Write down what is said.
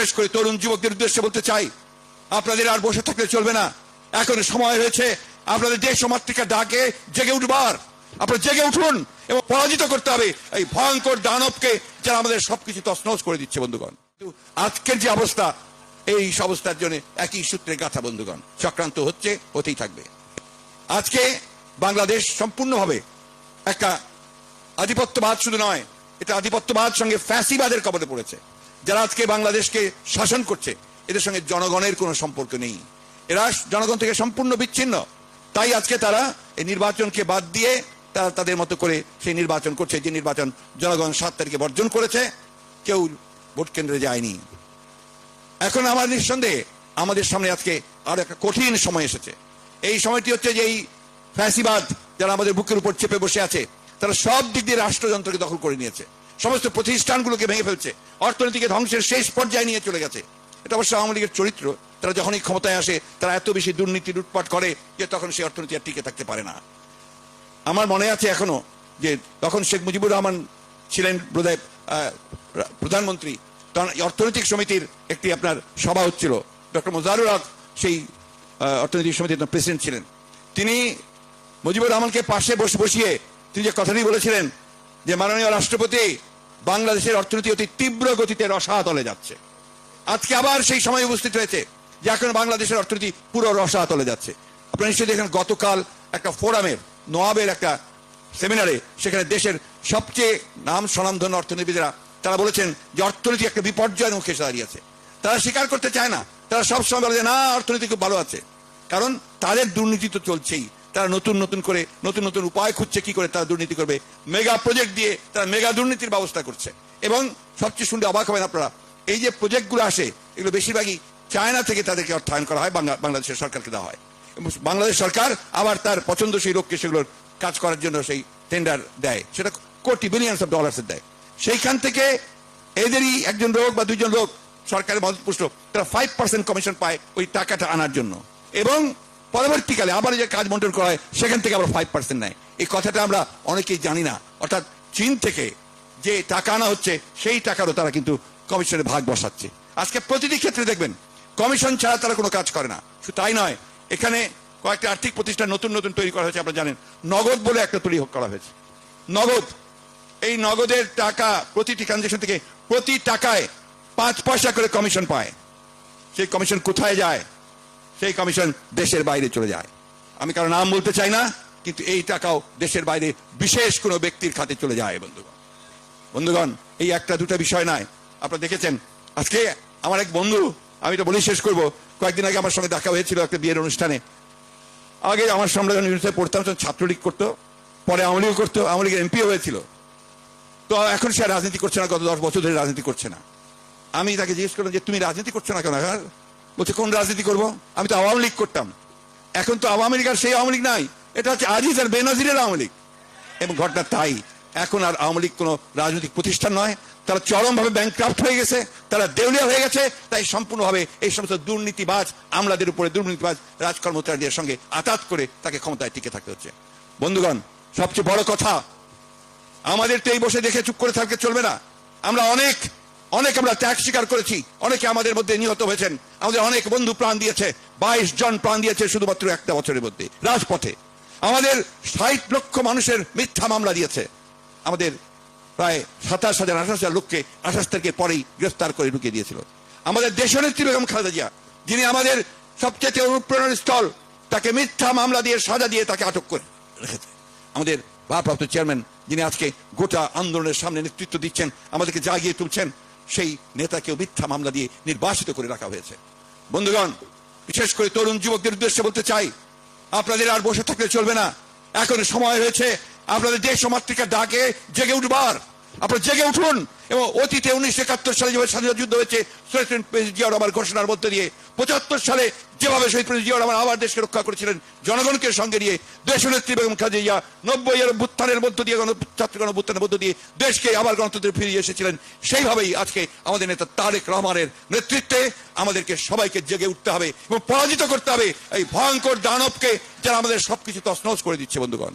বিশেষ করে তরুণ যুবকদের উদ্দেশ্যে বলতে চাই, আপনাদের আর বসে থাকলে চলবে না। এখন সময় হয়েছে, আপনাদের দেশ সমাতৃকা ডাকে জেগে উঠবার। আপনারা জেগে উঠুন এবং পরাজিত করতে হবে এই ভয়ঙ্কর দানবকে যারা আমাদের সবকিছু তছনছ করে দিচ্ছে, বন্ধুগণ। আজকের যে অবস্থা, এই অবস্থার জন্য একই সূত্রে গাথা, বন্ধুগণ। চক্রান্ত হচ্ছে, হতেই থাকবে। আজকে বাংলাদেশ সম্পূর্ণভাবে একটা আধিপত্যবাদ শুধু নয়, এটা আধিপত্যবাদ সঙ্গে ফ্যাসিবাদের কবলে পড়েছে। যারা আজকে বাংলাদেশকে শাসন করছে, এদের সঙ্গে জনগণের কোনো সম্পর্ক নেই। এরা জনগণ থেকে সম্পূর্ণ বিচ্ছিন্ন। তাই আজকে তারা এই নির্বাচনকে বাদ দিয়ে তারা তাদের মতো করে সেই নির্বাচন করছে, যে নির্বাচন জনগণ সাত তারিখে বর্জন করেছে, কেউ ভোট কেন্দ্রে যায়নি। এখন আমার নিঃসন্দেহে আমাদের সামনে আজকে আরও একটা কঠিন সময় এসেছে। এই সময়টি হচ্ছে যে এই ফ্যাসিবাদ যারা আমাদের বুকের উপর চেপে বসে আছে, তারা সব দিক দিয়ে রাষ্ট্রযন্ত্রকে দখল করে নিয়েছে। সমস্ত প্রতিষ্ঠানগুলোকে ভেঙে ফেলছে। অর্থনীতিকে ধ্বংসের শেষ পর্যায়ে নিয়ে চলে গেছে। এটা অবশ্য আওয়ামী লীগের চরিত্র। তারা যখনই ক্ষমতায় আসে, তারা এত বেশি দুর্নীতি লুটপাট করে যে তখন সেই অর্থনীতি আর টিকে থাকতে পারে না। আমার মনে আছে এখনও যে তখন শেখ মুজিবুর রহমান ছিলেন বোধহয় প্রধানমন্ত্রী, তখন অর্থনৈতিক সমিতির একটি আপনার সভা হচ্ছিল। ডক্টর মোজারুল হক সেই অর্থনৈতিক সমিতির প্রেসিডেন্ট ছিলেন। তিনি মুজিবুর রহমানকে পাশে বসে, বসিয়ে তিনি যে কথাটি বলেছিলেন যে, মাননীয় রাষ্ট্রপতি বাংলাদেশের অর্থনীতি অতি তীব্র গতিতে রসাতলে যাচ্ছে। আজকে আবার সেই সময় উপস্থিত হয়েছে যে এখন বাংলাদেশের অর্থনীতি পুরো রসাতলে যাচ্ছে। আপনারা নিশ্চয়ই দেখেন, গতকাল একটা ফোরামের নোয়াবের একটা সেমিনারে সেখানে দেশের সবচেয়ে নাম স্বনামধন্য অর্থনীতিবিদরা, তারা বলেছেন যে অর্থনীতি একটা বিপর্যয়ের মুখে এসে দাঁড়িয়েছে তারা স্বীকার করতে চায় না। তারা সবসময় বলে যে, না, অর্থনীতি খুব ভালো আছে। কারণ তাদের দুর্নীতি তো চলছেই। তারা নতুন নতুন করে, নতুন নতুন উপায় খুঁজছে কি করে তারা দুর্নীতি করবে। মেগা প্রজেক্ট দিয়ে তারা মেগা দুর্নীতির ব্যবস্থা করছে। এবং সবচেয়ে শুনলে অবাক হবেন আপনারা, এই যে প্রজেক্টগুলো আসে, এগুলো বেশিরভাগই চায়না থেকে তাদেরকে অর্থায়ন করা হয়, বাংলা- বাংলাদেশের সরকারকে দেওয়া হয়। বাংলাদেশ সরকার আবার তার পছন্দসই লোককে সেগুলোর কাজ করার জন্য সেই টেন্ডার দেয়। সেটা কোটি বিলিয়নস অফ ডলার্স দেয়। সেইখান থেকে এদেরই একজন লোক বা দুইজন লোক সরকারের মদতপুষ্ট, তারা ফাইভ পার্সেন্ট কমিশন পায় ওই টাকাটা আনার জন্য। এবং পরবর্তীকালে আবার যে কাজ বন্টন করা হয় সেখান থেকে আবার ফাইভ পার্সেন্ট নেয়। এই কথাটা আমরা অনেকেই জানি না। অর্থাৎ চীন থেকে যে টাকা আনা হচ্ছে, সেই টাকারও তারা কিন্তু কমিশনের ভাগ বসাচ্ছে। আজকে প্রতিটি ক্ষেত্রে দেখবেন, কমিশন ছাড়া তারা কোনো কাজ করে না। শুধু তাই নয়, এখানে কয়েকটা আর্থিক প্রতিষ্ঠান নতুন নতুন তৈরি করা হয়েছে, আপনারা জানেন। নগদ বলে একটা তৈরি করা হয়েছে। নগদ, এই নগদের টাকা প্রতিটি ট্রানজেকশন থেকে প্রতি টাকায় পাঁচ পয়সা করে কমিশন পায়। সেই কমিশন কোথায় যায়? সেই কমিশন দেশের বাইরে চলে যায়। আমি কারও নাম বলতে চাই না, কিন্তু এই টাকাও দেশের বাইরে বিশেষ কোনো ব্যক্তির খাতে চলে যায়, বন্ধুগণ। বন্ধুগণ, এই একটা দুটো বিষয় নয়। আপনারা দেখেছেন, আজকে আমার এক বন্ধু, আমি তো বলেই শেষ করব, কয়েকদিন আগে আমার সঙ্গে দেখা হয়েছিল একটা বিয়ের অনুষ্ঠানে। আগে আমার সামনে যখন ইউনিভার্সিটি পড়তাম, তখন ছাত্রলীগ করতো, পরে আওয়ামী লীগ করতো, আওয়ামী লীগের এমপিও হয়েছিল। তো এখন সে রাজনীতি করছে না, গত দশ বছর ধরে রাজনীতি করছে না। আমি তাকে জিজ্ঞেস করলাম যে, তুমি রাজনীতি করছ না কেন বলছে, কোন রাজনীতি করব? আমি তো আওয়ামী লীগ করতাম। এখন তো আওয়ামী লীগ আর সেই আওয়ামী লীগ নাই। এটা হচ্ছে আজিজ আর বেনজিরের আওয়ামী লীগ। এবং ঘটনা তাই। এখন আর আওয়ামী লীগ কোনো রাজনৈতিক প্রতিষ্ঠান নয়। তারা চরমভাবে ব্যাংক্রাফ্ট হয়ে গেছে। তারা দেউলিয়া হয়ে গেছে। তাই সম্পূর্ণভাবে এই সমস্ত দুর্নীতিবাজ, আমলাদের উপরে দুর্নীতিবাজ রাজকর্মচারীদের সঙ্গে আতাত করে তাকে ক্ষমতায় টিকে থাকতে হচ্ছে। বন্ধুগণ, সবচেয়ে বড় কথা, আমাদের তো এই বসে দেখে চুপ করে থাকতে চলবে না। আমরা অনেক অনেক আমরা ত্যাগ স্বীকার করেছি, অনেকে আমাদের মধ্যে নিহত হয়েছেন। আমাদের অনেক বন্ধু প্রাণ দিয়েছে, বাইশ জন প্রাণ দিয়েছে শুধুমাত্র একটা বছরের মধ্যে, রাজপথে। আমাদের ষাট লক্ষ মানুষের মিথ্যা মামলা দিয়েছে। আমাদের প্রায় সাতাশ হাজার, আঠাশ হাজার লোককে আঠাশ তারিখের পরেই গ্রেফতার করে ঢুকিয়ে দিয়েছিল। আমাদের দেশনেত্রী বেগম খালেদা জিয়া, যিনি আমাদের সবচেয়ে অনুপ্রেরণার স্থল, তাকে মিথ্যা মামলা দিয়ে সাজা দিয়ে তাকে আটক করে রেখেছে। আমাদের ভারপ্রাপ্ত চেয়ারম্যান, যিনি আজকে গোটা আন্দোলনের সামনে নেতৃত্ব দিচ্ছেন, আমাদেরকে জাগিয়ে তুলছেন সেই নেতাকেও মিথ্যা মামলা দিয়ে নির্বাসিত করে রাখা হয়েছে। বন্ধুগণ, বিশেষ করে তরুণ যুবকদের উদ্দেশ্যে বলতে চাই, আপনাদের আর বসে থাকলে চলবে না। এখন সময় হয়েছে, আপনাদের দেশ মাতৃকার ডাকে জেগে উঠবার। আপনারা জেগে উঠুন। এবং অতীতে উনিশশো একাত্তর সালে যেভাবে স্বাধীনতা যুদ্ধ হয়েছে শহীদ প্রেসিডেন্ট রহমান ঘোষণার মধ্যে দিয়ে পঁচাত্তর সালে যেভাবে শহীদ প্রেসিডেন্ট জিয়া রহমান আবার দেশকে রক্ষা করেছিলেন, জনগণকে সঙ্গে নিয়ে দেশনেত্রী বেগম খালেদা জিয়া নব্বই এর অভ্যুত্থানের মধ্য দিয়ে ছাত্র গণভ্যুত্থানের মধ্য দিয়ে দেশকে আবার গণতন্ত্রে ফিরিয়ে এসেছিলেন। সেইভাবেই আজকে আমাদের নেতা তারেক রহমানের নেতৃত্বে আমাদেরকে সবাইকে জেগে উঠতে হবে এবং পরাজিত করতে হবে এই ভয়ঙ্কর দানবকে, যারা আমাদের সবকিছু তছনছ করে দিচ্ছে, বন্ধুগণ।